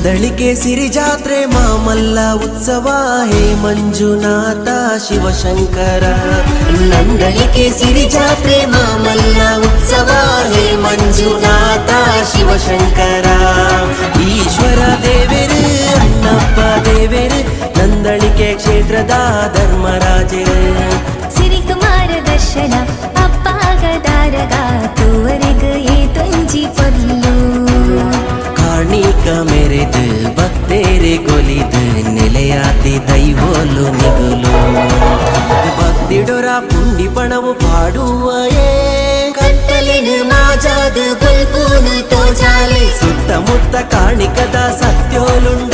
ನಂದಳಿಕೆ ಸಿರಿ ಜಾತ್ರೆ ಮಾಮಲ್ಲ ಉತ್ಸವ, ಹೇ ಮಂಜುನಾಥ ಶಿವಶಂಕರ. ನಂದಳಿಕೆ ಸಿರಿ ಜಾತ್ರೆ ಮಾಮಲ್ಲ ಉತ್ಸವ, ಹೇ ಮಂಜುನಾಥ ಶಿವಶಂಕರ. ಈಶ್ವರ ದೇವರು, ಅಣ್ಣಪ್ಪ ದೇವರು ನಂದಳಿಕೆ ಕ್ಷೇತ್ರದ ಧರ್ಮರಾಜರು. ಕಾಣಿಕ ಮೆರೆದು ಭಕ್ತೇರೆ ಕೊಲಿದು ನೆಲೆಯಾತಿ ದೈವೋಲು ನಿಗುಲು ಭಕ್ತಿಡೊರ ಪುಂಡಿ ಪಣವು ತೋಜಾಲೆ. ಸುತ್ತಮುತ್ತ ಕಾಣಿಕದ ಸತ್ಯೋಲುಂಡು